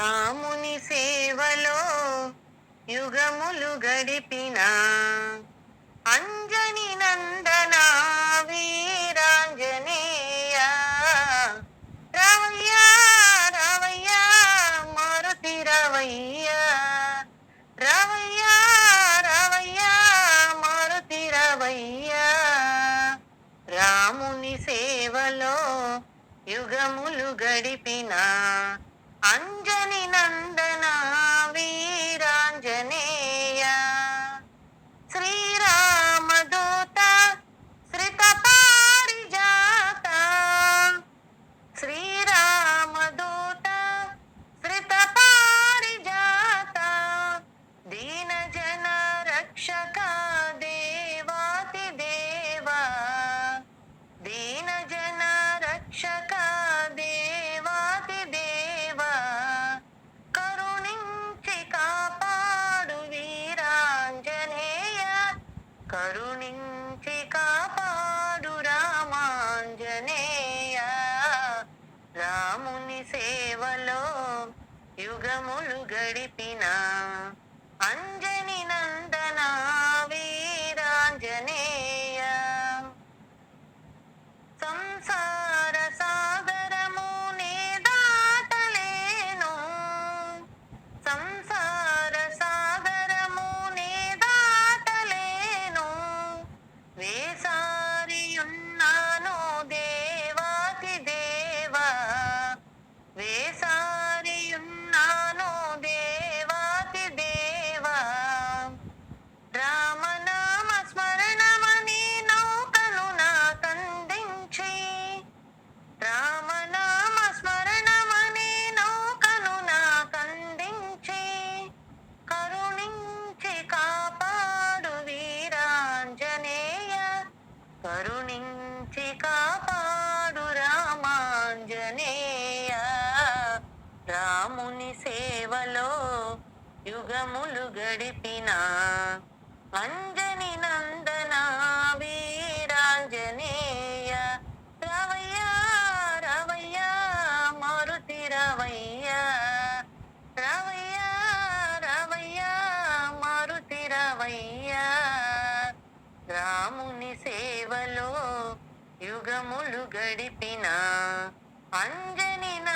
రాముని సేవలో యుగములు గడిపిన అంజని నందన వీరాంజనేయ. రావయ్య రావయ్య మారుతి రావయ్య. రావయ్య రావయ్య మారుతి రావయ్య. రాముని సేవలో యుగములు గడిపినా అంజని నందన కరుణించి కాపాడు రామాంజనేయ. రాముని సేవలో యుగములు గడిపిన అంత రాముని సేవలో యుగములు గడిపిన అంజని నందన వీరాంజనేయ రవయ్య రవయ్య మారుతి రవయ్య రవయ్య రవయ్య మారుతి రవయ్య. రాముని సేవలో యుగములు గడిపిన అంజని నంద